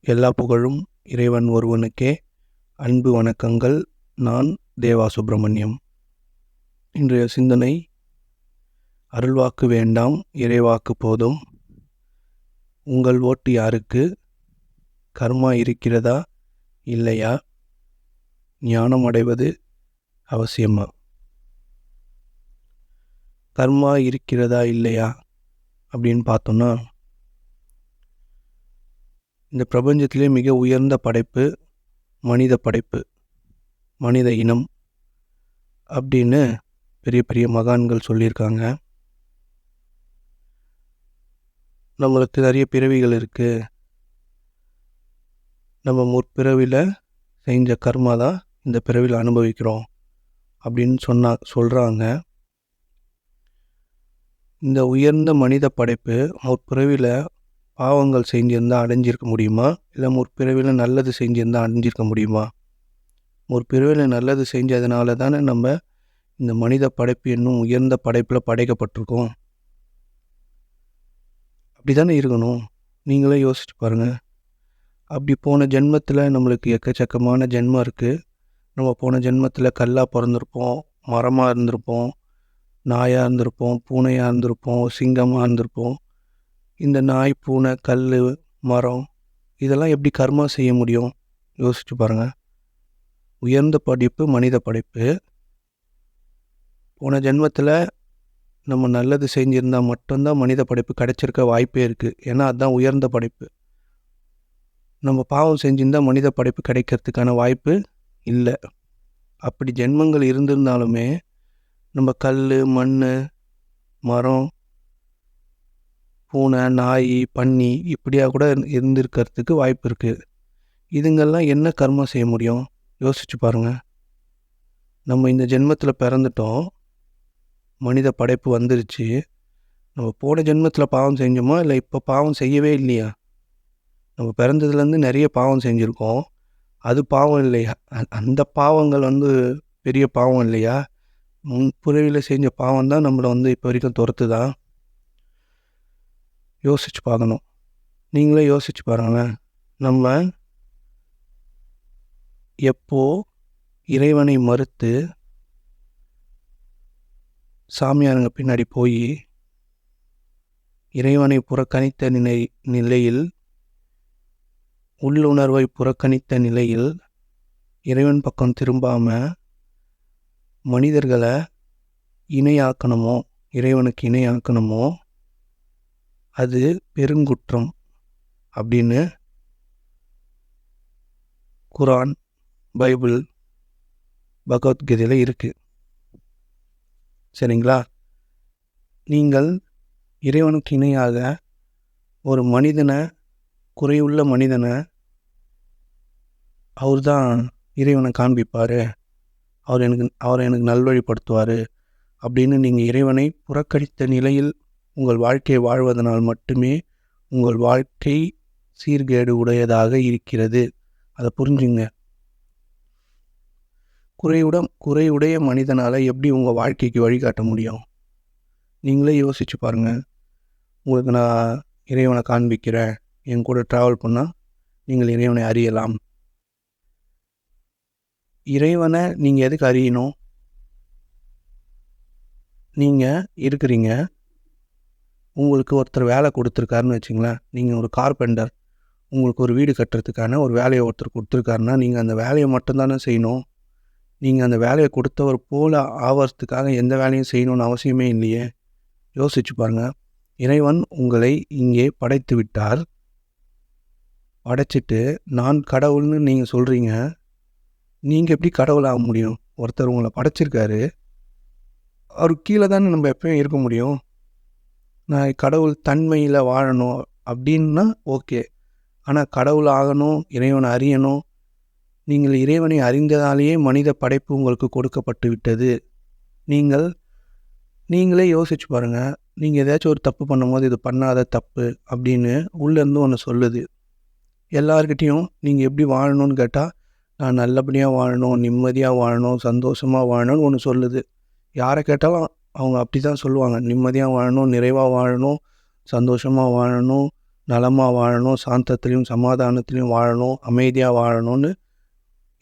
எல்லா புகழும் இறைவன் ஒருவனுக்கே. அன்பு வணக்கங்கள். நான் தேவா சுப்பிரமணியம் இன்றைய சிந்தனை அருள்வாக்கு வேண்டாம் இறைவாக்கு போதும். உங்கள் ஓட்டு யாருக்கு? கர்மா இருக்கிறதா? இல்லையா? ஞானம் அடைவது அவசியமா? கர்மா இருக்கிறதா? இல்லையா? அப்படின்னு பார்த்தோன்னா இந்த பிரபஞ்சத்திலே மிக உயர்ந்த படைப்பு மனித படைப்பு மனித இனம் அப்படின்னு பெரிய பெரிய மகான்கள் சொல்லியிருக்காங்க. நம்மளுக்கு நிறைய பிறவிகள் இருக்குது நம்ம முற்பிறவியில் செஞ்ச கர்மா தான் இந்த பிறவியில் அனுபவிக்கிறோம் அப்படின்னு சொன்னா சொல்கிறாங்க இந்த உயர்ந்த மனித படைப்பு முற்பிறவியில் பாவங்கள் செஞ்சிருந்தால் அடைஞ்சிருக்க முடியுமா? இல்லை முற்பிறவியில் நல்லது செஞ்சிருந்தால் அடைஞ்சிருக்க முடியுமா? முற்பிறவியில் நல்லது செஞ்சதுனால தானே நம்ம இந்த மனித படைப்பு என்னும் உயர்ந்த படைப்பில் படைக்கப்பட்டிருக்கோம். அப்படி தானே இருக்கணும்? நீங்களே யோசிச்சு பாருங்கள் அப்படி போன ஜென்மத்தில் நம்மளுக்கு எக்கச்சக்கமான ஜென்மம் இருக்குது நம்ம போன ஜென்மத்தில் கல்லாக பிறந்திருப்போம் மரமாக இருந்திருப்போம் நாயாக இருந்திருப்போம் பூனையாக இருந்திருப்போம் சிங்கமாக இருந்திருப்போம். இந்த நாய் பூனை கல் மரம் இதெல்லாம் எப்படி கர்மா செய்ய முடியும்? யோசிச்சு பாருங்கள் உயர்ந்த படைப்பு மனித படைப்பு. போன ஜென்மத்தில் நம்ம நல்லது செஞ்சுருந்தால் மட்டும்தான் மனித படைப்பு கிடைச்சிருக்க வாய்ப்பே இருக்குது ஏன்னா அதுதான் உயர்ந்த படைப்பு. நம்ம பாவம் செஞ்சிருந்தால் மனித படைப்பு கிடைக்கிறதுக்கான வாய்ப்பு இல்லை. அப்படி ஜென்மங்கள் இருந்திருந்தாலுமே நம்ம கல் மண் மரம் பூனை நாய் பன்னி இப்படியாக கூட இருந்திருக்கிறதுக்கு வாய்ப்பு இருக்குது இதுங்கெல்லாம் என்ன கர்மம் செய்ய முடியும்? யோசிச்சு பாருங்கள் நம்ம இந்த ஜென்மத்தில் பிறந்துட்டோம். மனித படைப்பு வந்துருச்சு. நம்ம போன ஜென்மத்தில் பாவம் செஞ்சோமா? இல்லை இப்போ பாவம் செய்யவே இல்லையா? நம்ம பிறந்ததுலேருந்து நிறைய பாவம் செஞ்சுருக்கோம். அது பாவம் இல்லையா? அந்த பாவங்கள் வந்து பெரிய பாவம் இல்லையா? முன்புறவியில் செஞ்ச பாவம் தான் நம்மளை வந்து இப்போ வரைக்கும் துரத்து தான் யோசித்து பார்க்கணும். நீங்களே யோசித்து பாருங்களேன். நம்ம எப்போ இறைவனை மறுத்து சாமியாருங்க பின்னாடி போய் இறைவனை புறக்கணித்த நிலை நிலையில் உள்ளுணர்வை புறக்கணித்த நிலையில் இறைவன் பக்கம் திரும்பாமல் மனிதர்களை இணையாக்கணுமோ இறைவனுக்கு இணையாக்கணுமோ அது பெருங்குற்றம் அப்படின்னு குரான் பைபிள் பகவத்கீதையில் இருக்குது சரிங்களா? நீங்கள் இறைவனுக்கு இணையாக ஒரு மனிதனை குறையுள்ள மனிதனை அவர் தான் இறைவனை காண்பிப்பார். அவர் எனக்கு அவரை எனக்கு நல்வழிப்படுத்துவார் அப்படின்னு நீங்கள் இறைவனை புறக்கணித்த நிலையில் உங்கள் வாழ்க்கையை வாழ்வதனால் மட்டுமே உங்கள் வாழ்க்கை சீர்கேடு உடையதாக இருக்கிறது. அதை புரிஞ்சுங்க. குறையுடன் குறையுடைய மனிதனால் எப்படி உங்கள் வாழ்க்கைக்கு வழிகாட்ட முடியும்? நீங்களே யோசிச்சு பாருங்கள் உங்களுக்கு நான் இறைவனை காண்பிக்கிறேன். என் கூட ட்ராவல் பண்ணால் நீங்கள் இறைவனை அறியலாம். இறைவனை நீங்கள் எதுக்கு அறியணும்? நீங்கள் இருக்கிறீங்க. உங்களுக்கு ஒருத்தர் வேலை கொடுத்துருக்காருன்னு வச்சுங்களேன் நீங்கள் ஒரு கார்பெண்டர் உங்களுக்கு ஒரு வீடு கட்டுறதுக்கான ஒரு வேலையை ஒருத்தர் கொடுத்துருக்காருன்னா நீங்கள் அந்த வேலையை மட்டும்தானே செய்யணும்? நீங்கள் அந்த வேலையை கொடுத்தவர் போல் ஆவறதுக்காக எந்த வேலையும் செய்யணும்னு அவசியமே இல்லையே? யோசிச்சு பாருங்கள் இறைவன் உங்களை இங்கே படைத்து விட்டார். படைச்சிட்டு நான் கடவுள்னு நீங்கள் சொல்கிறீங்க நீங்கள் எப்படி கடவுள் ஆக முடியும்? ஒருத்தர் உங்களை படைச்சிருக்காரு. அவர் கீழே தானே நம்ம எப்பயும் இருக்க முடியும். நான் கடவுள் தன்மையில் வாழணும் அப்படின்னா ஓகே. ஆனால் கடவுள் ஆகணும் இறைவனை அறியணும். நீங்கள் இறைவனை அறிந்ததாலேயே மனித படைப்பு உங்களுக்கு கொடுக்கப்பட்டு விட்டது. நீங்கள் நீங்களே யோசிச்சு பாருங்கள் நீங்கள் ஏதாச்சும் ஒரு தப்பு பண்ணும்போது இது பண்ணாத தப்பு அப்படின்னு உள்ளேருந்து ஒன்று சொல்லுது. எல்லார்கிட்டேயும் நீங்கள் எப்படி வாழணும்னு கேட்டால் நான் நல்லபடியாக வாழணும் நிம்மதியாக வாழணும் சந்தோஷமாக வாழணும்னு ஒன்று சொல்லுது. யாரை கேட்டாலும் அவங்க அப்படி தான் சொல்லுவாங்க. நிம்மதியாக வாழணும் நிறைவாக வாழணும் சந்தோஷமாக வாழணும் நலமாக வாழணும் சாந்தத்துலேயும் சமாதானத்துலேயும் வாழணும் அமைதியாக வாழணும்னு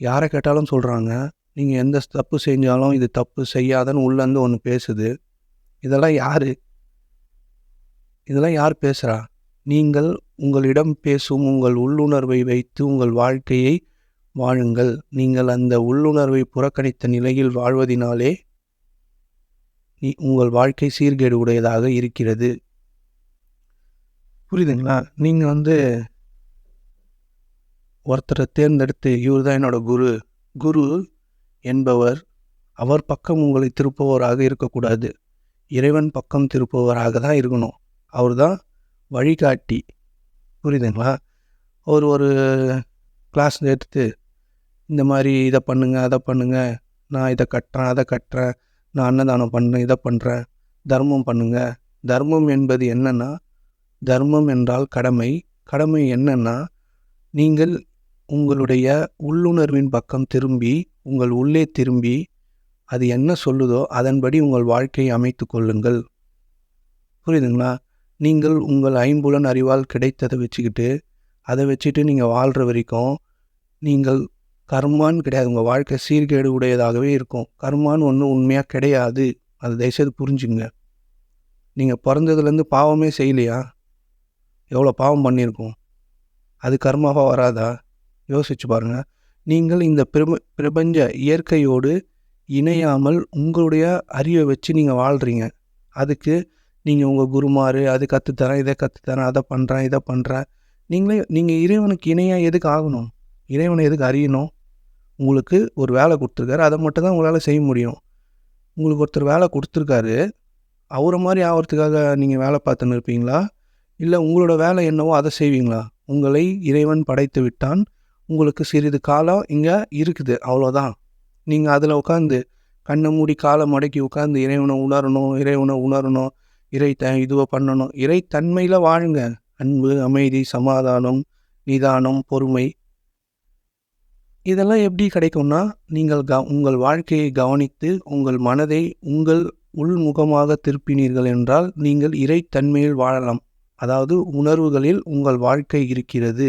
யாரை கேட்டாலும் சொல்கிறாங்க நீங்கள் எந்த தப்பு செஞ்சாலும் இது தப்பு செய்யாதன்னு உள்ளேருந்து ஒன்று பேசுது. இதெல்லாம் யார்? இதெல்லாம் யார் பேசுகிறா நீங்கள் உங்களிடம் பேசும் உங்கள் உள்ளுணர்வை வைத்து உங்கள் வாழ்க்கையை வாழுங்கள். நீங்கள் அந்த உள்ளுணர்வை புறக்கணித்த நிலையில் வாழ்வதினாலே உங்கள் வாழ்க்கை சீர்கேடு உடையதாக இருக்கிறது. புரியுதுங்களா? நீங்கள் வந்து ஒருத்தரை தேர்ந்தெடுத்து இவர் தான் என்னோட குரு. குரு என்பவர் அவர் பக்கம் உங்களை திருப்பவராக இருக்கக்கூடாது. இறைவன் பக்கம் திருப்பவராக தான் இருக்கணும். அவர் தான் வழிகாட்டி. புரியுதுங்களா? அவர் ஒரு கிளாஸ் எடுத்து இந்த மாதிரி இதை பண்ணுங்க அதை பண்ணுங்க. நான் இதை கட்டுறேன் அதை கட்டுறேன். நான் அன்னதானம் பண்ணுறேன் இதை பண்ணுறேன் தர்மம் பண்ணுங்க. தர்மம் என்பது என்னன்னா தர்மம் என்றால் கடமை. கடமை என்னென்னா நீங்கள் உங்களுடைய உள்ளுணர்வின் பக்கம் திரும்பி உங்கள் உள்ளே திரும்பி அது என்ன சொல்லுதோ அதன்படி உங்கள் வாழ்க்கையை அமைத்து கொள்ளுங்கள். புரியுதுங்களா? நீங்கள் உங்கள் ஐம்புலன் அறிவால் கிடைத்ததை வச்சுக்கிட்டு அதை வச்சுட்டு நீங்கள் வாழ்கிற வரைக்கும் நீங்கள் கர்மான்னு கிடையாது. உங்கள் வாழ்க்கை சீர்கேடு உடையதாகவே இருக்கும். கர்மான்னு ஒன்றும் உண்மையாக கிடையாது. அது தயவுசெய்து புரிஞ்சுங்க நீங்கள் பிறந்ததுலேருந்து பாவமே செய்யலையா? எவ்வளோ பாவம் பண்ணியிருக்கோம்? அது கர்மாவாக வராதா? யோசிச்சு பாருங்கள் நீங்கள் இந்த பிரப பிரபஞ்ச இயற்கையோடு இணையாமல் உங்களுடைய அறிவை வச்சு நீங்கள் வாழ்கிறீங்க அதுக்கு நீங்கள் உங்கள் குருமாறு அது கற்றுத்தரேன் இதை கற்றுத்தரேன் அதை பண்ணுறேன் இதை பண்ணுறேன் நீங்களே நீங்கள் இறைவனுக்கு இணையாக எதுக்கு ஆகணும்? இறைவனை எதுக்கு அறியணும்? உங்களுக்கு ஒரு வேலை கொடுத்துருக்காரு அதை மட்டும் தான் உங்களால் செய்ய முடியும். உங்களுக்கு ஒருத்தர் வேலை கொடுத்துருக்காரு அவரை மாதிரி ஆகிறதுக்காக நீங்கள் வேலை பார்த்துன்னு இருப்பீங்களா? இல்லை உங்களோட வேலை என்னவோ அதை செய்வீங்களா? உங்களை இறைவன் படைத்து விட்டான். உங்களுக்கு சிறிது காலம் இங்கே இருக்குது அவ்வளோதான் நீங்கள் அதில் உட்காந்து கண்ணை மூடி காலை மடக்கி உட்காந்து இறைவனை உணரணும் இறைவனை உணரணும் இறை த இதுவை பண்ணணும். இறைத்தன்மையில் வாழுங்க. அன்பு அமைதி சமாதானம் நிதானம் பொறுமை. இதெல்லாம் எப்படி கிடைக்கும்னா நீங்கள் க உங்கள் வாழ்க்கையை கவனித்து உங்கள் மனதை உங்கள் உள்முகமாக திருப்பினீர்கள் என்றால் நீங்கள் இறைத்தன்மையில் வாழலாம். அதாவது உணர்வுகளில் உங்கள் வாழ்க்கை இருக்கிறது.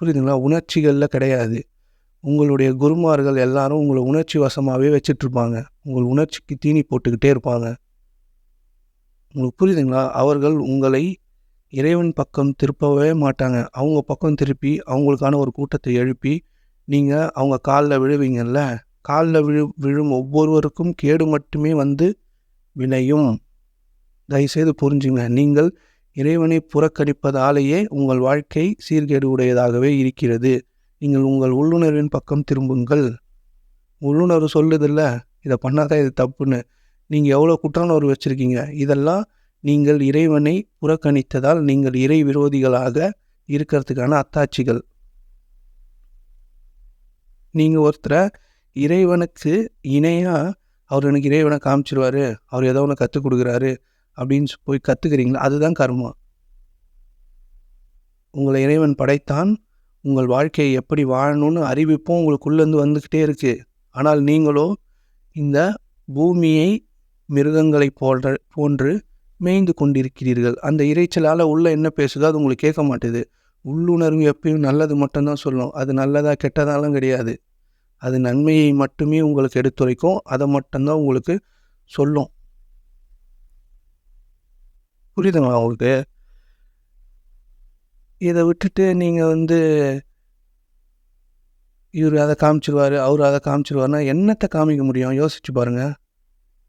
புரியுதுங்களா? உணர்ச்சிகளில் கிடையாது. உங்களுடைய குருமார்கள் எல்லாரும் உங்களை உணர்ச்சி வசமாகவே வச்சிட்ருப்பாங்க. உங்கள் உணர்ச்சிக்கு தீனி போட்டுக்கிட்டே இருப்பாங்க. உங்களுக்கு புரியுதுங்களா? அவர்கள் உங்களை இறைவன் பக்கம் திருப்பவே மாட்டாங்க. அவங்க பக்கம் திருப்பி அவங்களுக்கான ஒரு கூட்டத்தை எழுப்பி நீங்கள் அவங்க காலில் விழுவீங்கல்ல காலில் விழு விழும் ஒவ்வொருவருக்கும் கேடு மட்டுமே வந்து விளையும். தயவுசெய்து புரிஞ்சுங்க. நீங்கள் இறைவனை புறக்கணிப்பதாலேயே உங்கள் வாழ்க்கை சீர்கேடு உடையதாகவே இருக்கிறது. நீங்கள் உங்கள் உள்ளுணர்வின் பக்கம் திரும்புங்கள். உள்ளுணர்வு சொல்லுதில்ல இதை பண்ணாதான் இது தப்புன்னு. நீங்கள் எவ்வளோ குற்றணர்வு வச்சுருக்கீங்க? இதெல்லாம் நீங்கள் இறைவனை புறக்கணித்ததால் நீங்கள் இறை விரோதிகளாக இருக்கிறதுக்கான அத்தாட்சிகள். நீங்கள் ஒருத்தரை இறைவனுக்கு இணையாக அவர் எனக்கு இறைவனை காமிச்சிருவாரு அவர் ஏதோ ஒன்று கற்றுக் கொடுக்குறாரு அப்படின்னு போய் கற்றுக்கிறீங்களா அதுதான் கர்மம் உங்களை இறைவன் படைத்தான் உங்கள் வாழ்க்கையை எப்படி வாழணும்னு அறிவிப்பும் உங்களுக்குள்ளேருந்து வந்துக்கிட்டே இருக்குது ஆனால் நீங்களோ இந்த பூமியை மிருகங்களை போன்ற போன்று மேய்ந்து கொண்டிருக்கிறீர்கள். அந்த இறைச்சலால் உள்ள என்ன பேசுதோ அது உங்களுக்கு கேட்க மாட்டேது. உள்ளுணர்வு எப்பயும் நல்லது மட்டும்தான் சொல்லும் அது நல்லதா கெட்டதாலும் கிடையாது. அது நன்மையை மட்டுமே உங்களுக்கு எடுத்துரைக்கும். அதை மட்டும்தான் உங்களுக்கு சொல்லும். புரியுதுங்களா உங்களுக்கு? இதை விட்டுட்டு நீங்கள் வந்து இவர் அதை காமிச்சிருவார் அவர் அதை காமிச்சிருவார்னா என்னத்தை காமிக்க முடியும்? யோசிச்சு பாருங்கள்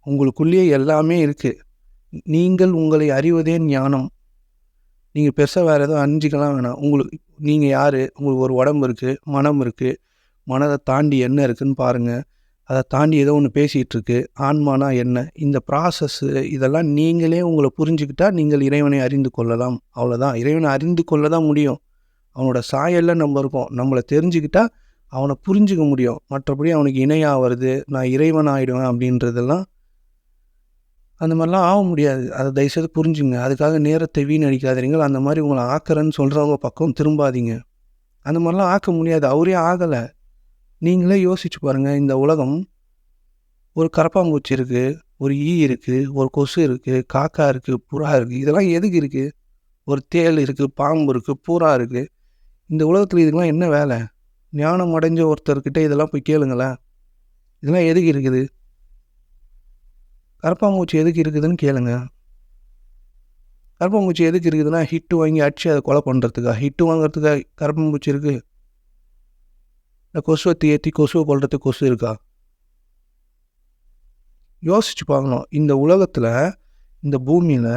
உங்களுக்குள்ளேயே எல்லாமே இருக்குது நீங்கள் உங்களை அறிவதே ஞானம். நீங்கள் பெருசாக வேறு எதுவும் அணிஞ்சிக்கலாம் வேணாம். உங்களுக்கு நீங்கள் யார்? உங்களுக்கு ஒரு உடம்பு இருக்குது மனம் இருக்குது மனதை தாண்டி என்ன இருக்குதுன்னு பாருங்கள் அதை தாண்டி ஏதோ ஒன்று பேசிகிட்ருக்கு ஆன்மானா என்ன? இந்த ப்ராசஸ்ஸு இதெல்லாம் நீங்களே உங்களை புரிஞ்சுக்கிட்டால் நீங்கள் இறைவனை அறிந்து கொள்ளலாம். அவ்வளோதான் இறைவனை அறிந்து கொள்ள தான் முடியும். அவனோட சாயலில் நம்ம இருக்கோம். நம்மளை தெரிஞ்சுக்கிட்டால் அவனை புரிஞ்சுக்க முடியும். மற்றபடி அவனுக்கு இணையாக வருது. நான் இறைவன் ஆகிடுவேன் அப்படின்றதெல்லாம் அந்த மாதிரிலாம் ஆக முடியாது. அதை தயவுசெய்து புரிஞ்சுங்க. அதுக்காக நேரத்தை வீணடிக்காதீங்க அந்த மாதிரி உங்களை ஆக்கிறேன்னு சொல்கிறவங்க பக்கம் திரும்பாதீங்க. அந்த மாதிரிலாம் ஆக்க முடியாது. அவரே ஆகலை. நீங்களே யோசிச்சு பாருங்கள் இந்த உலகம் ஒரு கரப்பாம்பூச்சி இருக்குது ஒரு ஈ இருக்குது ஒரு கொசு இருக்குது காக்கா இருக்குது புறா இருக்குது இதெல்லாம் எதுக்கு இருக்குது ஒரு தேள் இருக்குது பாம்பு இருக்குது பூரா இருக்குது இந்த உலகத்தில் இதுக்கெல்லாம் என்ன வேலை? ஞானம் அடைஞ்ச ஒருத்தர்கிட்ட இதெல்லாம் போய் கேளுங்களேன். இதெல்லாம் எதுக்கு இருக்குது? கரப்பாம்பூச்சி எதுக்கு இருக்குதுன்னு கேளுங்க. கரப்பாம்பூச்சி எதுக்கு இருக்குதுன்னா ஹிட்டு வாங்கி அடிச்சு அதை கொலை பண்ணுறதுக்கா ஹிட்டு வாங்குறதுக்காக கரப்பாம்பூச்சி இருக்குது இந்த கொசுவை ஏற்றி கொசுவை கொள்றதுக்கு கொசு இருக்கா? யோசிச்சு பார்க்கணும். இந்த உலகத்தில் இந்த பூமியில்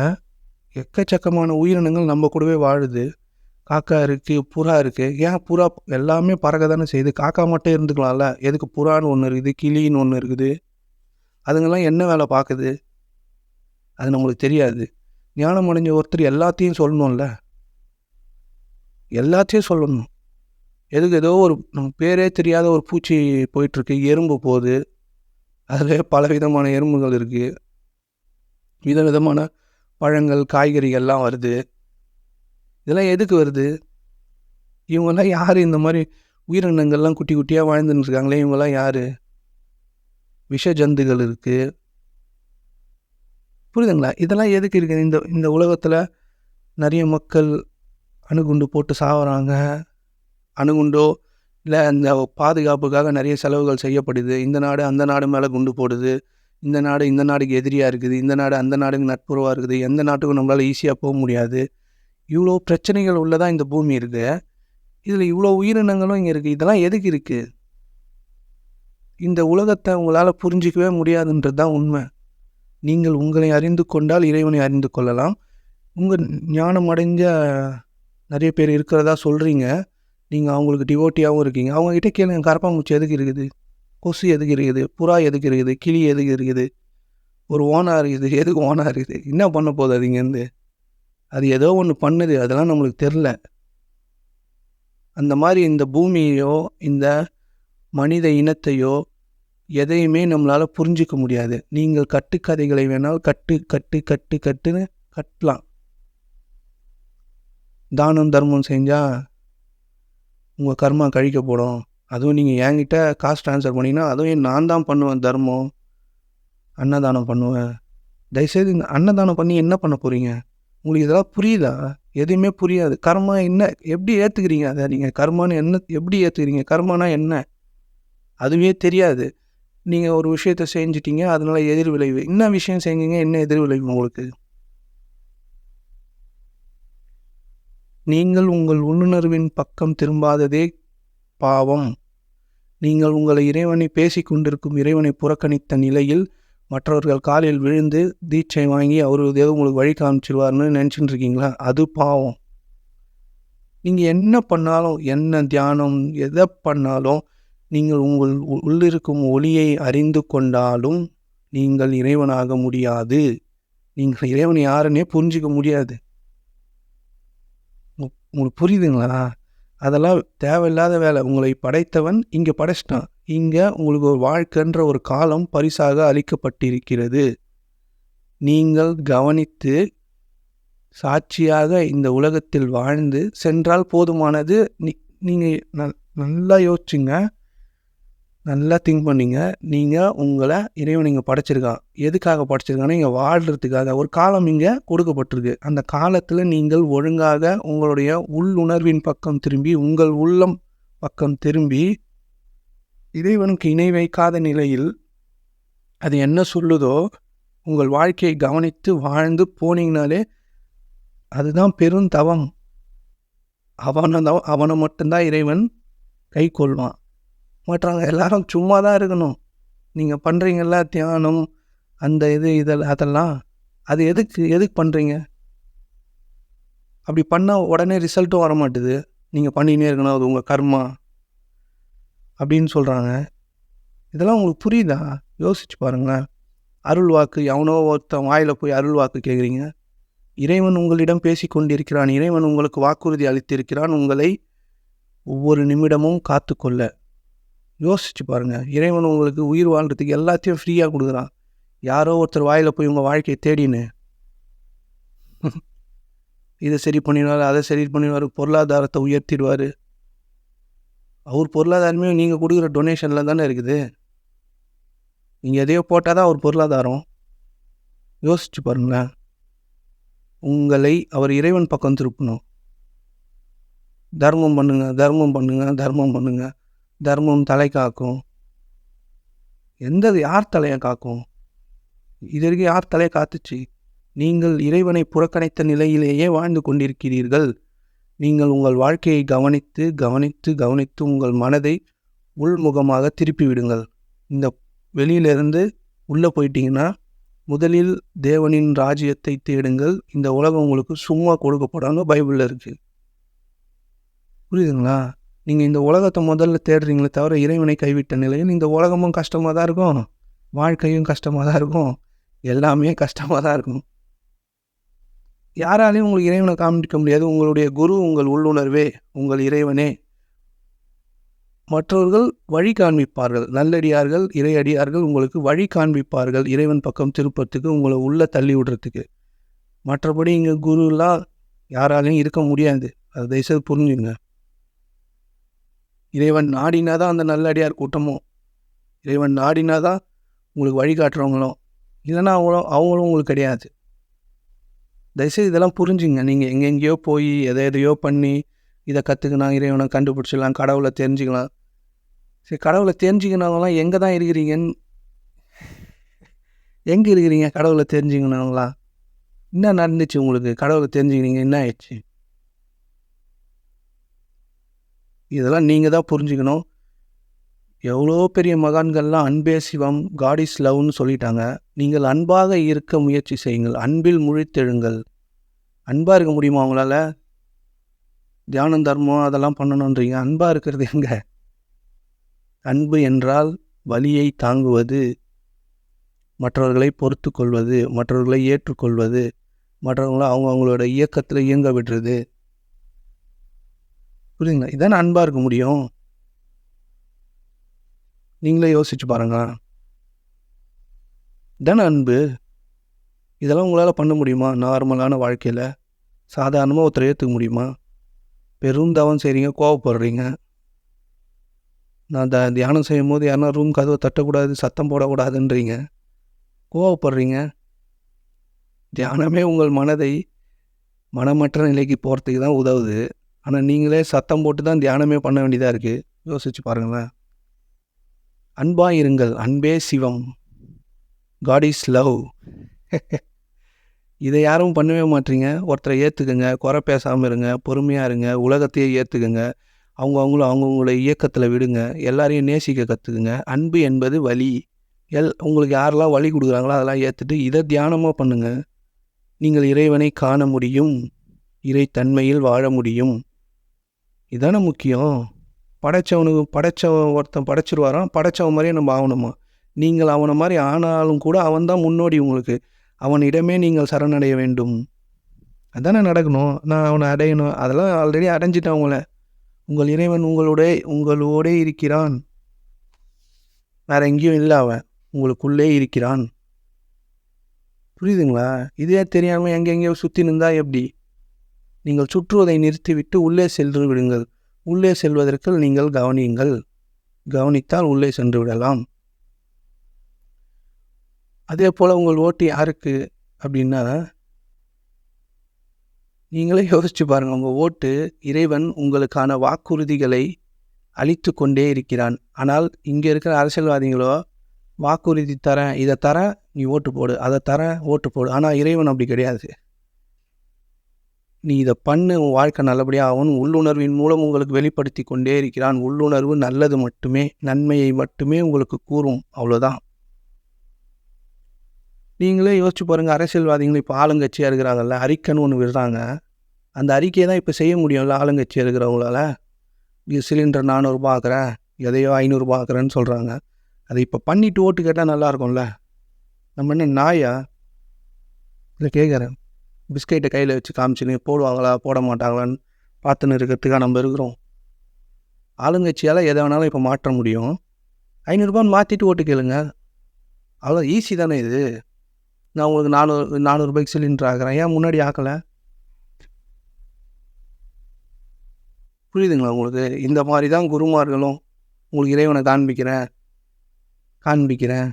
எக்கச்சக்கமான உயிரினங்கள் நம்ம கூடவே வாழுது. காக்கா இருக்குது புறா இருக்குது ஏன் புறா எல்லாமே பறக்க தானே செய்யுது? காக்கா மட்டும் இருந்துக்கலாம்ல. எதுக்கு புறான்னு ஒன்று இருக்குது கிளின்னு ஒன்று இருக்குது. அதுங்கெல்லாம் என்ன வேலை பார்க்குது? அது நம்மளுக்கு தெரியாது. ஞானம் அடைஞ்ச ஒருத்தர் எல்லாத்தையும் சொல்லணும்ல? எல்லாத்தையும் சொல்லணும். எதுக்கு ஏதோ ஒரு நம்ம பேரே தெரியாத ஒரு பூச்சி போயிட்டுருக்கு. எறும்பு போகுது. அதில் பல விதமான எறும்புகள் இருக்குது வித விதமான பழங்கள் காய்கறிகள்லாம் வருது. இதெல்லாம் எதுக்கு வருது? இவங்கெல்லாம் யார்? இந்த மாதிரி உயிரினங்கள்லாம் குட்டி குட்டியாக வாழ்ந்துன்னு இருக்காங்களே இவங்கெல்லாம் யார்? விஷ ஜந்துகள் இருக்குது புரியுதுங்களா? இதெல்லாம் எதுக்கு இருக்குது இந்த இந்த உலகத்தில் நிறைய மக்கள் அணுகுண்டு போட்டு சாவறாங்க. அணுகுண்டோ இல்லை அந்த பாதுகாப்புக்காக நிறைய செலவுகள் செய்யப்படுது. இந்த நாடு அந்த நாடு மேலே குண்டு போடுது. இந்த நாடு இந்த நாடுக்கு எதிரியாக இருக்குது. இந்த நாடு அந்த நாடுக்கு நட்புறவாக இருக்குது. எந்த நாட்டுக்கும் நம்மளால் ஈஸியாக போக முடியாது. இவ்வளோ பிரச்சனைகள் உள்ளதாக இந்த பூமி இருக்குது இதில் இவ்வளோ உயிரினங்களும் இங்கே இருக்குது இதெல்லாம் எதுக்கு இருக்குது இந்த உலகத்தை உங்களால் புரிஞ்சிக்கவே முடியாதுன்றது தான் உண்மை. நீங்கள் உங்களை அறிந்து கொண்டால் இறைவனை அறிந்து கொள்ளலாம். உங்கள் ஞானம் அடைஞ்ச நிறைய பேர் இருக்கிறதா சொல்கிறீங்க நீங்கள் அவங்களுக்கு டிவோட்டியாகவும் இருக்கீங்க. அவங்கக்கிட்ட கேளுங்க கரப்பாம்பூச்சி எதுக்கு இருக்குது? கொசு எதுக்கு இருக்குது? புறா எதுக்கு இருக்குது? கிளி எதுக்கு இருக்குது? ஒரு ஓனாக இருக்குது. எதுக்கு ஓனாக இருக்குது? என்ன பண்ண போகுது அது இங்கேருந்து? அது ஏதோ ஒன்று பண்ணுது. அதெல்லாம் நம்மளுக்கு தெரில அந்த மாதிரி இந்த பூமியையோ இந்த மனித இனத்தையோ எதையுமே நம்மளால் புரிஞ்சிக்க முடியாது. நீங்கள் கட்டுக்கதைகளை வேணால் கட்டு கட்டு கட்டு கட்டுன்னு கட்டலாம். தானம் தர்மம் செஞ்சால் உங்கள் கர்மா கழிக்கப்படும் அதுவும் நீங்கள் என்கிட்ட காசு ட்ரான்ஸ்ஃபர் பண்ணிங்கன்னா அதுவும் நான் தான் பண்ணுவேன் தர்மம். அன்னதானம் பண்ணுவேன். தயவுசெய்து இந்த அன்னதானம் பண்ணி என்ன பண்ண போகிறீங்க உங்களுக்கு இதெல்லாம் புரியுதா? எதுவுமே புரியாது. கர்மா என்ன? எப்படி ஏற்றுக்கிறீங்க அதை நீங்கள் கர்மான்னு என்ன? எப்படி ஏற்றுக்கிறீங்க கர்மானா என்ன? அதுவே தெரியாது. நீங்கள் ஒரு விஷயத்த செஞ்சிட்டீங்க அதனால் எதிர் விளைவு. என்ன விஷயம் செஞ்சீங்க என்ன எதிர் விளைவு உங்களுக்கு? நீங்கள் உங்கள் உள்ளுணர்வின் பக்கம் திரும்பாததே பாவம். நீங்கள் உங்களை இறைவனை பேசி கொண்டிருக்கும் இறைவனை புறக்கணித்த நிலையில் மற்றவர்கள் காலில் விழுந்து தீட்சை வாங்கி அவர் ஏதோ உங்களுக்கு வழி காமிச்சிருவார்னு நினச்சிட்டு இருக்கீங்களா அது பாவம். நீங்கள் என்ன பண்ணாலும் என்ன தியானம் எதை பண்ணாலும் நீங்கள் உங்கள் உள்ளிருக்கும் ஒளியை அறிந்து கொண்டாலும் நீங்கள் இறைவனாக முடியாது. நீங்கள் இறைவன் யாருன்னே புரிஞ்சிக்க முடியாது. உங்களுக்கு புரியுதுங்களா? அதெல்லாம் தேவையில்லாத வேலை. உங்களை படைத்தவன் இங்கே படைச்சிட்டான். இங்கே உங்களுக்கு ஒரு வாழ்க்கைன்ற ஒரு காலம் பரிசாக அளிக்கப்பட்டிருக்கிறது. நீங்கள் கவனித்து சாட்சியாக இந்த உலகத்தில் வாழ்ந்து சென்றால் போதுமானது. நீ நீங்கள் நல்லா யோசிச்சுங்க. நல்லா திங்க் பண்ணிங்க. நீங்கள் உங்களை இறைவன் இங்கே படைச்சிருக்கான். எதுக்காக படைச்சிருக்கான்னா இங்கே வாழ்கிறதுக்காக ஒரு காலம் இங்கே கொடுக்கப்பட்டிருக்கு. அந்த காலத்தில் நீங்கள் ஒழுங்காக உங்களுடைய உள்ளுணர்வின் பக்கம் திரும்பி உங்கள் உள்ளம் பக்கம் திரும்பி இறைவனுக்கு இணை வைக்காத நிலையில் அது என்ன சொல்லுதோ உங்கள் வாழ்க்கையை கவனித்து வாழ்ந்து போனீங்கனாலே அதுதான் பெரும் தவம் அவனை தான் அவனை மட்டும்தான் இறைவன் கை கொள்வான் மற்றவங்க எல்லாரும் சும்மா தான் இருக்கணும். நீங்கள் பண்ணுறீங்கல்ல தியானம் அந்த இது இதெல்லாம் அதெல்லாம். அது எதுக்கு எதுக்கு பண்ணுறீங்க அப்படி பண்ணால் உடனே ரிசல்ட்டும் வர மாட்டுது நீங்கள் பண்ணினே இருக்கணும் அது உங்கள் கர்மா. அப்படின்னு சொல்கிறாங்க இதெல்லாம் உங்களுக்கு புரியுதா? யோசிச்சு பாருங்களேன். அருள் வாக்கு எவனோ ஒருத்தன் வாயில் போய் அருள் வாக்கு கேட்குறீங்க இறைவன் உங்களிடம் பேசி கொண்டிருக்கிறான். இறைவன் உங்களுக்கு வாக்குறுதி அளித்திருக்கிறான். உங்களை ஒவ்வொரு நிமிடமும் காத்துக்கொள்ள. யோசிச்சு பாருங்கள் இறைவன் உங்களுக்கு உயிர் வாழ்கிறதுக்கு எல்லாத்தையும் ஃப்ரீயாக கொடுக்குறான். யாரோ ஒருத்தர் வாயில் போய் உங்கள் வாழ்க்கையை தேடின்னு. இதை சரி பண்ணிடுவார் அதை சரி பண்ணிடுவார் பொருளாதாரத்தை உயர்த்திடுவார். அவர் பொருளாதாரமே நீங்கள் கொடுக்குற டொனேஷனில் தானே இருக்குது. நீங்கள் எதையோ போட்டால் தான் அவர் பொருளாதாரம். யோசிச்சு பாருங்களேன். உங்களை அவர் இறைவன் பக்கம் திருப்பணும். தர்மம் பண்ணுங்கள் தர்மம் பண்ணுங்கள் தர்மம் பண்ணுங்கள் தர்மம் தலை காக்கும். எந்த யார் தலையை காக்கும்? இது வரைக்கும் யார் தலையை காத்துச்சு? நீங்கள் இறைவனை புறக்கணித்த நிலையிலேயே வாழ்ந்து கொண்டிருக்கிறீர்கள். நீங்கள் உங்கள் வாழ்க்கையை கவனித்து கவனித்து கவனித்து உங்கள் மனதை உள்முகமாக திருப்பி விடுங்கள் இந்த வெளியிலிருந்து உள்ளே போயிட்டீங்கன்னா முதலில் தேவனின் ராஜ்யத்தை தேடுங்கள். இந்த உலகம் உங்களுக்கு சும்மா கொடுக்கப்படாங்க பைபிளில் இருக்குது புரியுதுங்களா? நீங்கள் இந்த உலகத்தை முதல்ல தேடுறீங்களே தவிர இறைவனை கைவிட்ட நிலையில் இந்த உலகமும் கஷ்டமாக தான் இருக்கும். வாழ்க்கையும் கஷ்டமாக தான் இருக்கும். எல்லாமே கஷ்டமாக தான் இருக்கும். யாராலையும் உங்களுக்கு இறைவனை காமிக்க முடியாது. உங்களுடைய குரு உங்கள் உள்ளுணர்வே உங்கள் இறைவனே. மற்றவர்கள் வழி காண்பிப்பார்கள். நல்லடியார்கள் இறையடியார்கள் உங்களுக்கு வழி காண்பிப்பார்கள். இறைவன் பக்கம் திருப்பத்துக்கு உங்களை உள்ளே தள்ளி விடுறதுக்கு. மற்றபடி இங்கே குருலாம் யாராலையும் இருக்க முடியாது. அதை தயவுசெய்து புரிஞ்சுங்க இறைவன் நாடினா தான் அந்த நல்லடியார் கூட்டமும். இறைவன் நாடினா தான் உங்களுக்கு வழிகாட்டுறவங்களும். இல்லைன்னா அவங்களும் அவங்களும் உங்களுக்கு கிடையாது. தயவுசெய்து இதெல்லாம் புரிஞ்சுங்க. நீங்கள் எங்கெங்கேயோ போய் எதை எதையோ பண்ணி இதை கற்றுக்கலாம் இறைவனை கண்டுபிடிச்சிடலாம் கடவுளை தெரிஞ்சுக்கலாம். சரி கடவுளை தெரிஞ்சுக்கினவங்களாம் எங்கே தான் இருக்கிறீங்கன்னு? எங்கே இருக்கிறீங்க? கடவுளை தெரிஞ்சுக்கினவங்களா? என்ன நடந்துச்சு உங்களுக்கு? கடவுளை தெரிஞ்சுக்கிறீங்க என்ன ஆயிடுச்சு? இதெல்லாம் நீங்கள் தான் புரிஞ்சுக்கணும். எவ்வளோ பெரிய மகான்கள்லாம் அன்பே சிவம் காட் இஸ் லவ்னு சொல்லிட்டாங்க. நீங்கள் அன்பாக இருக்க முயற்சி செய்யுங்கள். அன்பில் முழித்தெழுங்கள். அன்பாக இருக்க முடியுமா அவங்களால தியானம் தர்மம் அதெல்லாம் பண்ணணுன்றீங்க. அன்பாக இருக்கிறது எங்கே? அன்பு என்றால் வலியை தாங்குவது மற்றவர்களை பொறுத்து கொள்வது மற்றவர்களை ஏற்றுக்கொள்வது மற்றவங்களை அவங்க அவங்களோட இயக்கத்தில் இயங்க விடுறது. புரியுதுங்களா? இதானே அன்பாக இருக்க முடியும். நீங்களே யோசிச்சு பாருங்க தானே அன்பு? இதெல்லாம் உங்களால் பண்ண முடியுமா? நார்மலான வாழ்க்கையில். சாதாரணமாக ஒருத்தரை ஏற்றுக்க முடியுமா? பெரும் தவம் செய்கிறீங்க கோவப்படுறீங்க. நான் த தியானம் செய்யும் போது யாருனா ரூம் கதவை தட்டக்கூடாது சத்தம் போடக்கூடாதுன்றீங்க. கோவப்படுறீங்க. தியானமே உங்கள் மனதை மனமற்ற நிலைக்கு போகிறதுக்கு தான் உதவுது. ஆனால் நீங்களே சத்தம் போட்டு தான் தியானமே பண்ண வேண்டியதாக இருக்குது யோசிச்சு பாருங்களேன். அன்பாக இருங்கள் அன்பே சிவம். காட் இஸ் லவ் இதை யாரும் பண்ணவே மாட்டீங்க. ஒருத்தரை ஏற்றுக்குங்க குறை பேசாமல் இருங்க பொறுமையாக இருங்க உலகத்தையே ஏற்றுக்குங்க அவங்க அவங்களும் அவங்கவுங்கள இயக்கத்தில் விடுங்க. எல்லாரையும் நேசிக்க கற்றுக்குங்க அன்பு என்பது வழி எல் உங்களுக்கு யாரெல்லாம் வழி கொடுக்குறாங்களோ அதெல்லாம் ஏற்றுட்டு இதை தியானமாக பண்ணுங்கள் நீங்கள் இறைவனை காண முடியும். இறைத்தன்மையில் வாழ முடியும். இதானே முக்கியம்? படைச்சவனுக்கு படைச்சவன் ஒருத்தன் படைச்சிருவாரான் படைச்சவன் மாதிரியே நம்ம ஆகணுமா? நீங்கள் அவனை மாதிரி ஆனாலும் கூட அவன் தான் முன்னோடி உங்களுக்கு. அவனிடமே நீங்கள் சரணடைய வேண்டும். அதானே நடக்கணும். நான் அவனை அடையணும். அதெல்லாம் ஆல்ரெடி அடைஞ்சிட்டேன் அவங்கள உங்கள் இறைவன் உங்களோட உங்களோடே இருக்கிறான். வேற எங்கேயும் இல்லை அவன். உங்களுக்குள்ளே இருக்கிறான். புரியுதுங்களா? இதே தெரியாமல் எங்கெங்கேயோ சுற்றி நின்றா எப்படி? நீங்கள் சுற்றுவதை நிறுத்திவிட்டு உள்ளே சென்று விடுங்கள். உள்ளே செல்வதற்கு நீங்கள் கவனியுங்கள். கவனித்தால் உள்ளே சென்று விடலாம். அதே போல் உங்கள் ஓட்டு யாருக்கு அப்படின்னா நீங்களே யோசிச்சு பாருங்கள். உங்கள் ஓட்டு இறைவன் உங்களுக்கான வாக்குறுதிகளை அளித்து கொண்டே இருக்கிறான். ஆனால் இங்கே இருக்கிற அரசியல்வாதிகளோ வாக்குறுதி தரேன் இதை தரேன் நீ ஓட்டு போடு அதை தரேன் ஓட்டு போடு. ஆனால் இறைவன் அப்படி கிடையாது. நீ இதை பண்ணு உன் வாழ்க்கை நல்லபடியாக ஆகும் உள்ளுணர்வின் மூலம் உங்களுக்கு வெளிப்படுத்தி கொண்டே இருக்கிறான். உள்ளுணர்வு நல்லது மட்டுமே நன்மையை மட்டுமே உங்களுக்கு கூறும். அவ்வளோதான் நீங்களே யோசிச்சு பாருங்கள் அரசியல்வாதிகள் இப்போ ஆளுங்கட்சியாக இருக்கிறாங்கல்ல அறிக்கைன்னு ஒன்று விடுறாங்க. அந்த அறிக்கையை தான் இப்போ செய்ய முடியும்ல ஆளுங்கட்சியாக இருக்கிறவங்களால? இது சிலிண்டர் நானூறுபா ஆக்குறேன் எதையோ ஐநூறுரூபா ஆக்குறேன்னு சொல்கிறாங்க அதை இப்போ பண்ணிவிட்டு ஓட்டு கேட்டால் நல்லா இருக்கும்ல? நம்ம என்ன நாயா? இல்லை கேட்குறேன் பிஸ்கெட்டை கையில் வச்சு காமிச்சுன்னு போடுவாங்களா போட மாட்டாங்களான்னு பார்த்துன்னு இருக்கிறதுக்காக நம்ம இருக்கிறோம். ஆளுங்கட்சியால் எதை வேணாலும் இப்போ மாற்ற முடியும். ஐநூறுரூபான்னு மாற்றிட்டு ஓட்டு கேளுங்க. அவ்வளோ ஈஸி தானே இது. நான் உங்களுக்கு நானூறு நானூறுபாய்க்கு சிலிண்டர் ஆக்குறேன். ஏன் முன்னாடி ஆக்கலை? புரியுதுங்களா உங்களுக்கு? இந்த மாதிரி தான் குருமார்களும் உங்களுக்கு இறைவனை காண்பிக்கிறேன் காண்பிக்கிறேன்.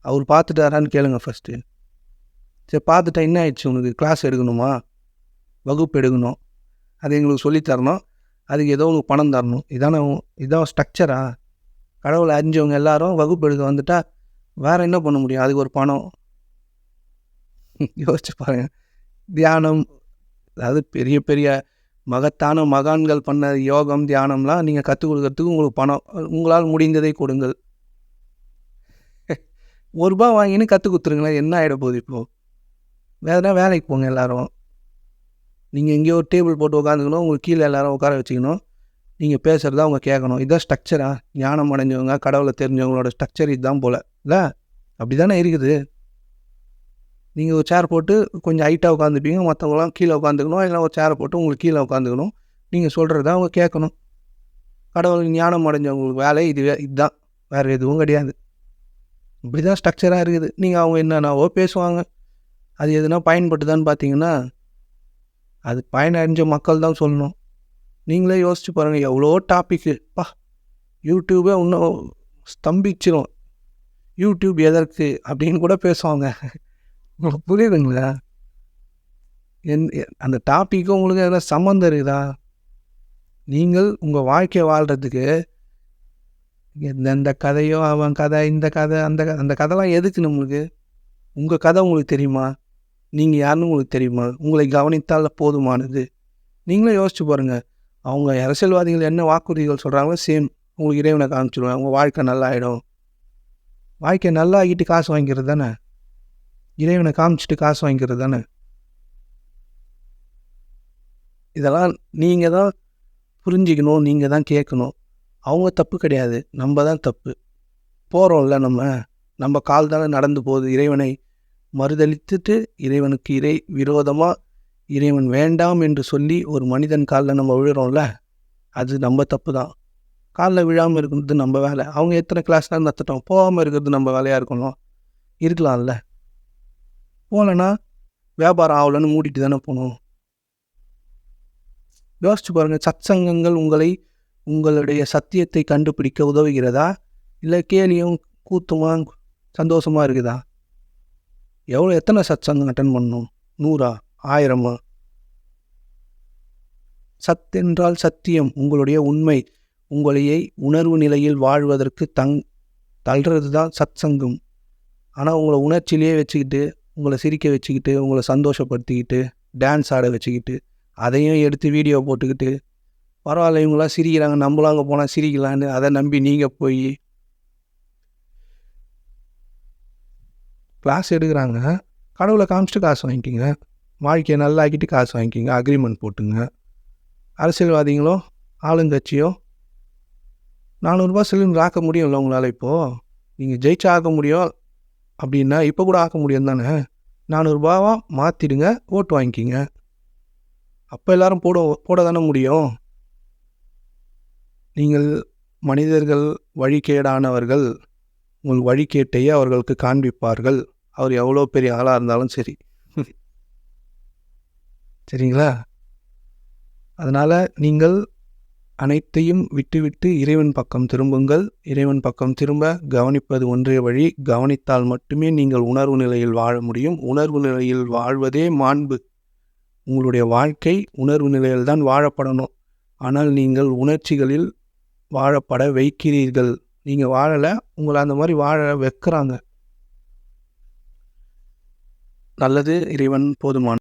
அவர் பார்த்துட்டாரான்னு கேளுங்க ஃபஸ்ட்டு சரி பார்த்துட்டா என்ன ஆயிடுச்சு உனக்கு? கிளாஸ் எடுக்கணுமா? வகுப்பு எடுக்கணும். அது எங்களுக்கு சொல்லித் தரணும். அதுக்கு ஏதோ உங்களுக்கு பணம் தரணும். இதான உ- இதான் ஸ்ட்ரக்சரா கடவுளை அறிஞ்சவங்க எல்லாரும் வகுப்பு எடுக்க வந்துட்டா வேற என்ன பண்ண முடியும்? அதுக்கு ஒரு பணம். யோசிச்சு பாருங்கள் தியானம் அதாவது பெரிய பெரிய மகத்தான மகான்கள் பண்ண யோகம் தியானம்லாம் நீங்கள் கற்றுக் கொடுக்கறதுக்கு உங்களுக்கு பணம். உங்களால் முடிந்ததை கொடுங்கள். ஒரு ரூபா வாங்கின்னு கற்றுக் கொடுத்துருங்களேன். என்ன ஆகிட போகுது இப்போது வேறு வேலைக்கு போங்க எல்லோரும். நீங்கள் எங்கேயோ ஒரு டேபிள் போட்டு உட்காந்துக்கணும் உங்களுக்கு கீழே எல்லோரும் உட்கார வச்சுக்கணும். நீங்கள் பேசுகிறத அவங்க கேட்கணும். இதுதான் ஸ்ட்ரக்சரா ஞானம் அடைஞ்சவங்க கடவுளை தெரிஞ்சவங்களோட ஸ்ட்ரக்சர் இதுதான் போல். இல்லை? அப்படி தானே இருக்குது. நீங்கள் ஒரு சேர் போட்டு கொஞ்சம் ஹைட்டாக உட்காந்துப்பீங்க மற்றவங்களாம் கீழே உட்காந்துக்கணும் இல்லை ஒரு சேரை போட்டு உங்களுக்கு கீழே உட்காந்துக்கணும் நீங்கள் சொல்கிறத அவங்க கேட்கணும். கடவுள் ஞானம் அடைஞ்சவங்களுக்கு வேலை இது இதுதான். வேறு எதுவும் கிடையாது. இப்படி தான் ஸ்ட்ரக்சராக இருக்குது. நீங்கள் அவங்க என்னென்னவோ பேசுவாங்க. அது எதுனா பயன்பட்டுதான்னு பார்த்தீங்கன்னா அது பயனடைஞ்ச மக்கள் தான் சொல்லணும். நீங்களே யோசிச்சு பாருங்கள் எவ்வளோ டாப்பிக்கு பா யூடியூபே இன்னும் ஸ்தம்பிச்சிடும் யூடியூப் எதற்கு அப்படின்னு கூட பேசுவாங்க. உங்களுக்கு புரியுதுங்களா? என் அந்த டாப்பிக்கும் உங்களுக்கு எதனா சம்மந்தம் இருக்குதா? நீங்கள் உங்கள் வாழ்க்கையை வாழ்கிறதுக்கு இந்த கதையோ அவன் கதை இந்த கதை அந்த க- அந்த கதைலாம் எதுக்கு நம்மளுக்கு உங்கள் கதை உங்களுக்கு தெரியுமா? நீங்கள் யாருன்னு உங்களுக்கு தெரியுமா? உங்களை கவனித்தால் போதுமானது. நீங்களே யோசிச்சு பாருங்கள் அவங்க அரசியல்வாதிகள் என்ன வாக்குறுதிகள் சொல்கிறாங்களோ சேம் உங்களுக்கு இறைவனை காமிச்சிடுவேன் உங்கள் வாழ்க்கை நல்லா ஆகிடும் வாழ்க்கை நல்லா ஆகிட்டு காசு வாங்கிக்கிறது தானே? இறைவனை காமிச்சிட்டு காசு வாங்கிக்கிறது தானே? இதெல்லாம் நீங்கள் தான் புரிஞ்சிக்கணும். நீங்கள் தான் கேட்கணும். அவங்க தப்பு கிடையாது. நம்ம தான் தப்பு. போகிறோம்ல நம்ம. நம்ம கால் தானே நடந்து போகுது. இறைவனை மறுதளித்துட்டு இறைவனுக்கு இறை விரோதமாக இறைவன் வேண்டாம் என்று சொல்லி ஒரு மனிதன் காலில் நம்ம விழுறோம்ல அது நம்ம தப்பு தான் காலில் விழாமல் இருக்கிறது நம்ம வேலை. அவங்க எத்தனை கிளாஸ்லாம் நத்துட்டோம் போகாமல் இருக்கிறது நம்ம வேலையாக இருக்கணும்? இருக்கலாம்ல. போகலன்னா வியாபாரம் ஆகலன்னு மூடிட்டு தானே போகணும்? யோசிச்சு பாருங்கள் சத்சங்கங்கள் உங்களை உங்களுடைய சத்தியத்தை கண்டுபிடிக்க உதவுகிறதா? இல்லை கேலியும் கூத்துமா சந்தோஷமாக இருக்குதா? எவ்வளோ எத்தனை சத்சங்கம் அட்டன் பண்ணணும்? நூறா? ஆயிரமா? சத் என்றால் சத்தியம் உங்களுடைய உண்மை. உங்களையை உணர்வு நிலையில் வாழ்வதற்கு தங் தள்ளுறது தான் சத்சங்கம். ஆனால் உங்களை உணர்ச்சியிலேயே வச்சுக்கிட்டு உங்களை சிரிக்க வச்சுக்கிட்டு உங்களை சந்தோஷப்படுத்திக்கிட்டு டான்ஸ் ஆட வச்சுக்கிட்டு அதையும் எடுத்து வீடியோ போட்டுக்கிட்டு பரவாயில்ல இவங்களாம் சிரிக்கிறாங்க நம்மளும் அங்கே போனால் சிரிக்கலான்னு அதை நம்பி நீங்கள் போய் கிளாஸ் எடுக்கிறாங்க. கடவுளை காமிச்சிட்டு காசு வாங்கிக்கிங்க. வாழ்க்கையை நல்லா ஆக்கிட்டு காசு வாங்கிக்கிங்க. அக்ரிமெண்ட் போட்டுங்க. அரசியல்வாதிகளோ ஆளுங்கட்சியோ நானூறுரூபா சிலிண்டர் ஆக்க முடியும்ல உங்களால் இப்போது நீங்கள் ஜெயிச்சா ஆக்க முடியும். அப்படின்னா இப்போ கூட ஆக்க முடியும் தானே? நானூறுரூபாவா மாற்றிடுங்க ஓட்டு வாங்கிக்கிங்க. அப்போ எல்லாரும் போட போட தானே முடியும்? நீங்கள் மனிதர்கள் வழிகேடானவர்கள். உங்கள் வழிகேட்டையே அவர்களுக்கு காண்பிப்பார்கள். அவர் எவ்வளோ பெரிய ஆளாக இருந்தாலும் சரி. சரிங்களா? அதனால் நீங்கள் அனைத்தையும் விட்டுவிட்டு இறைவன் பக்கம் திரும்புங்கள். இறைவன் பக்கம் திரும்ப கவனிப்பது ஒன்றே வழி. கவனித்தால் மட்டுமே நீங்கள் உணர்வு நிலையில் வாழ முடியும். உணர்வு நிலையில் வாழ்வதே மாண்பு. உங்களுடைய வாழ்க்கை உணர்வு நிலையில் தான் வாழப்படணும். ஆனால் நீங்கள் உணர்ச்சிகளில் வாழப்பட வைக்கிறீர்கள். நீங்கள் வாழலை உங்களை அந்த மாதிரி வாழ வைக்கிறாங்க. நல்லது இறைவன் போதுமான